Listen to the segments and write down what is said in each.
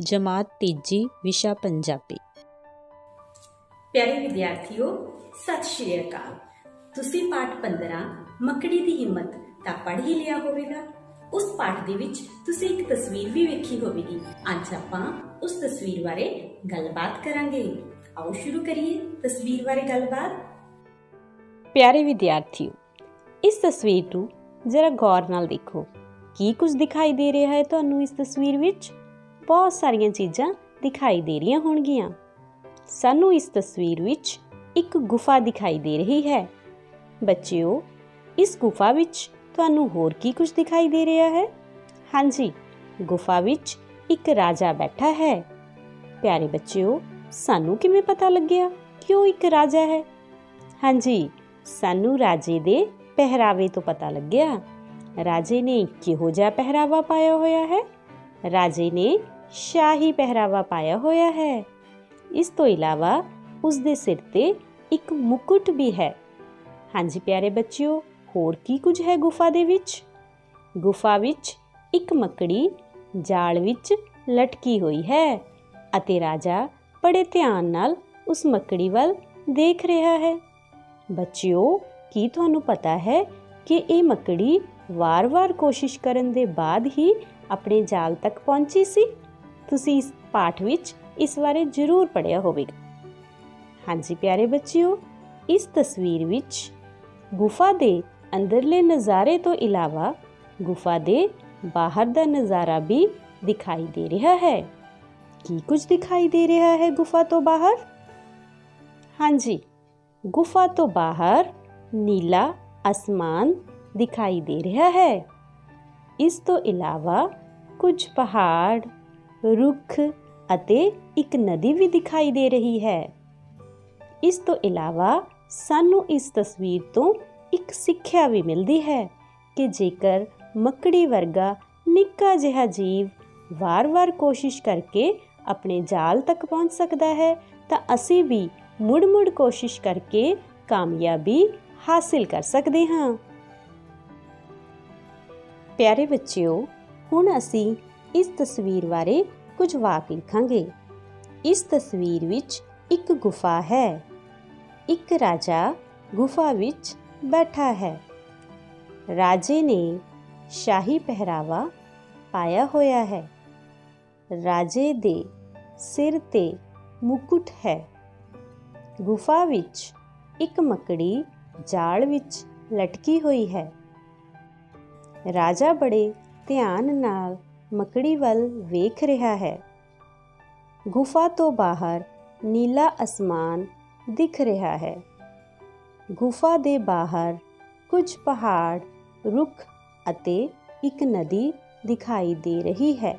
ਜਮਾਤ ਤੀਜੀ ਵਿਸ਼ਾ ਪੰਜਾਬੀ। ਪਿਆਰੇ ਵਿਦਿਆਰਥੀਓ ਸਤਿ ਸ਼੍ਰੀ ਅਕਾਲ। ਤੁਸੀਂ ਪਾਠ 15 ਮੱਕੜੀ ਦੀ ਹਿੰਮਤ ਤਾਂ ਪੜ੍ਹ ਹੀ ਲਿਆ ਹੋਵੇਗਾ। ਉਸ ਪਾਠ ਦੇ ਵਿੱਚ ਤੁਸੀਂ ਇੱਕ ਤਸਵੀਰ ਵੀ ਵੇਖੀ ਹੋਵੇਗੀ। ਅੱਜ ਆਪਾਂ ਉਸ ਤਸਵੀਰ ਬਾਰੇ ਗੱਲਬਾਤ ਕਰਾਂਗੇ। ਆਓ ਸ਼ੁਰੂ ਕਰੀਏ ਤਸਵੀਰ ਬਾਰੇ ਗੱਲਬਾਤ। ਪਿਆਰੇ ਵਿਦਿਆਰਥੀਓ ਇਸ ਤਸਵੀਰ ਨੂੰ ਜ਼ਰਾ ਗੌਰ ਨਾਲ ਦੇਖੋ। ਕੀ ਕੁਝ ਦਿਖਾਈ ਦੇ ਰਿਹਾ ਹੈ ਤੁਹਾਨੂੰ ਇਸ ਤਸਵੀਰ ਵਿੱਚ? ਬਹੁਤ ਸਾਰੀਆਂ ਚੀਜ਼ਾਂ ਦਿਖਾਈ ਦੇ ਰਹੀਆਂ ਹੋਣਗੀਆਂ। ਸਾਨੂੰ ਇਸ ਤਸਵੀਰ ਵਿੱਚ ਇੱਕ ਗੁਫਾ ਦਿਖਾਈ ਦੇ ਰਹੀ ਹੈ। ਬੱਚਿਓ, ਇਸ ਗੁਫਾ ਵਿੱਚ ਤੁਹਾਨੂੰ ਹੋਰ ਕੀ ਕੁਝ ਦਿਖਾਈ ਦੇ ਰਿਹਾ ਹੈ? ਹਾਂਜੀ, ਗੁਫਾ ਵਿੱਚ ਇੱਕ ਰਾਜਾ ਬੈਠਾ ਹੈ। ਪਿਆਰੇ ਬੱਚਿਓ, ਸਾਨੂੰ ਕਿਵੇਂ ਪਤਾ ਲੱਗਿਆ ਕਿ ਉਹ ਇੱਕ ਰਾਜਾ ਹੈ? ਹਾਂਜੀ, ਸਾਨੂੰ ਰਾਜੇ ਦੇ ਪਹਿਰਾਵੇ ਤੋਂ ਪਤਾ ਲੱਗਿਆ। ਰਾਜੇ ਨੇ ਕਿਹੋ ਜਿਹਾ ਪਹਿਰਾਵਾ ਪਾਇਆ ਹੋਇਆ ਹੈ? ਰਾਜੇ ਨੇ ਸ਼ਾਹੀ ਪਹਿਰਾਵਾ ਪਾਇਆ ਹੋਇਆ ਹੈ। ਇਸ ਤੋਂ ਇਲਾਵਾ ਉਸ ਦੇ ਸਿਰ ਤੇ ਇੱਕ ਮੁਕੁਟ ਵੀ ਹੈ। ਹਾਂਜੀ ਪਿਆਰੇ ਬੱਚਿਓ, ਹੋਰ ਕੀ ਕੁਝ ਹੈ ਗੁਫਾ ਦੇ ਵਿੱਚ? ਗੁਫਾ ਵਿੱਚ ਇੱਕ ਮੱਕੜੀ ਜਾਲ ਵਿੱਚ ਲਟਕੀ ਹੋਈ ਹੈ ਅਤੇ ਰਾਜਾ ਬੜੇ ਧਿਆਨ ਨਾਲ ਉਸ ਮੱਕੜੀ ਵੱਲ ਦੇਖ ਰਿਹਾ ਹੈ। ਬੱਚਿਓ, ਕੀ ਤੁਹਾਨੂੰ ਪਤਾ ਹੈ ਕਿ ਇਹ ਮੱਕੜੀ ਵਾਰ-ਵਾਰ ਕੋਸ਼ਿਸ਼ ਕਰਨ ਦੇ ਬਾਅਦ ਹੀ ਆਪਣੇ ਜਾਲ ਤੱਕ ਪਹੁੰਚੀ ਸੀ? ਤੁਸੀਂ ਇਸ ਪਾਠ ਵਿੱਚ ਇਸ ਬਾਰੇ ਜ਼ਰੂਰ ਪੜ੍ਹਿਆ ਹੋਵੇਗਾ। ਹਾਂਜੀ ਪਿਆਰੇ ਬੱਚਿਓ, ਇਸ ਤਸਵੀਰ ਵਿੱਚ ਗੁਫਾ ਦੇ ਅੰਦਰਲੇ ਨਜ਼ਾਰੇ ਤੋਂ ਇਲਾਵਾ ਗੁਫਾ ਦੇ ਬਾਹਰ ਦਾ ਨਜ਼ਾਰਾ ਵੀ ਦਿਖਾਈ ਦੇ ਰਿਹਾ ਹੈ। ਕੀ ਕੁਝ ਦਿਖਾਈ ਦੇ ਰਿਹਾ ਹੈ ਗੁਫਾ ਤੋਂ ਬਾਹਰ? ਹਾਂਜੀ, ਗੁਫਾ ਤੋਂ ਬਾਹਰ ਨੀਲਾ ਅਸਮਾਨ ਦਿਖਾਈ ਦੇ ਰਿਹਾ ਹੈ। ਇਸ ਤੋਂ ਇਲਾਵਾ ਕੁਝ ਪਹਾੜ ਰੁੱਖ ਅਤੇ ਇੱਕ ਨਦੀ ਵੀ ਦਿਖਾਈ ਦੇ ਰਹੀ ਹੈ। ਇਸ ਤੋਂ ਇਲਾਵਾ ਸਾਨੂੰ ਇਸ ਤਸਵੀਰ ਤੋਂ ਇੱਕ ਸਿੱਖਿਆ ਵੀ ਮਿਲਦੀ ਹੈ ਕਿ ਜੇਕਰ ਮੱਕੜੀ ਵਰਗਾ ਨਿੱਕਾ ਜਿਹਾ ਜੀਵ ਵਾਰ-ਵਾਰ ਕੋਸ਼ਿਸ਼ ਕਰਕੇ ਆਪਣੇ ਜਾਲ ਤੱਕ ਪਹੁੰਚ ਸਕਦਾ ਹੈ, ਤਾਂ ਅਸੀਂ ਵੀ ਮੁੜ-ਮੁੜ ਕੋਸ਼ਿਸ਼ ਕਰਕੇ ਕਾਮਯਾਬੀ ਹਾਸਿਲ ਕਰ ਸਕਦੇ ਹਾਂ। ਪਿਆਰੇ ਬੱਚਿਓ, ਹੁਣ ਅਸੀਂ ਇਸ ਤਸਵੀਰ ਬਾਰੇ ਕੁਝ ਵਾਕ ਲਿਖਾਂਗੇ। ਇਸ ਤਸਵੀਰ ਵਿੱਚ ਇੱਕ ਗੁਫਾ ਹੈ। ਇੱਕ ਰਾਜਾ ਗੁਫਾ ਵਿੱਚ ਬੈਠਾ ਹੈ। ਰਾਜੇ ਨੇ ਸ਼ਾਹੀ ਪਹਿਰਾਵਾ ਪਾਇਆ ਹੋਇਆ ਹੈ। ਰਾਜੇ ਦੇ ਸਿਰ ਤੇ ਮੁਕੁਟ ਹੈ। ਗੁਫਾ ਵਿੱਚ ਇੱਕ ਮੱਕੜੀ ਜਾਲ ਵਿੱਚ ਲਟਕੀ ਹੋਈ ਹੈ। ਰਾਜਾ ਬੜੇ ਧਿਆਨ ਨਾਲ ਮੱਕੜੀ ਵੱਲ ਵੇਖ ਰਿਹਾ ਹੈ। ਗੁਫਾ ਤੋਂ ਬਾਹਰ ਨੀਲਾ ਅਸਮਾਨ ਦਿਖ ਰਿਹਾ ਹੈ। ਗੁਫਾ ਦੇ ਬਾਹਰ ਕੁਝ ਪਹਾੜ, ਰੁੱਖ ਅਤੇ ਇੱਕ ਨਦੀ ਦਿਖਾਈ ਦੇ ਰਹੀ ਹੈ।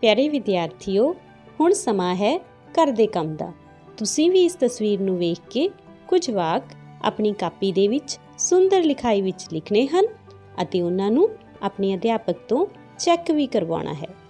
ਪਿਆਰੇ ਵਿਦਿਆਰਥੀਓ, ਹੁਣ ਸਮਾਂ ਹੈ ਘਰ ਦੇ ਕੰਮ ਦਾ। ਤੁਸੀਂ ਵੀ ਇਸ ਤਸਵੀਰ ਨੂੰ ਵੇਖ ਕੇ ਕੁਝ ਵਾਕ ਆਪਣੀ ਕਾਪੀ ਦੇ ਵਿੱਚ ਸੁੰਦਰ ਲਿਖਾਈ ਵਿੱਚ ਲਿਖਣੇ ਹਨ ਅਤੇ ਉਹਨਾਂ ਨੂੰ ਆਪਣੇ ਅਧਿਆਪਕ ਤੋਂ ਚੈੱਕ ਵੀ ਕਰਵਾਉਣਾ ਹੈ।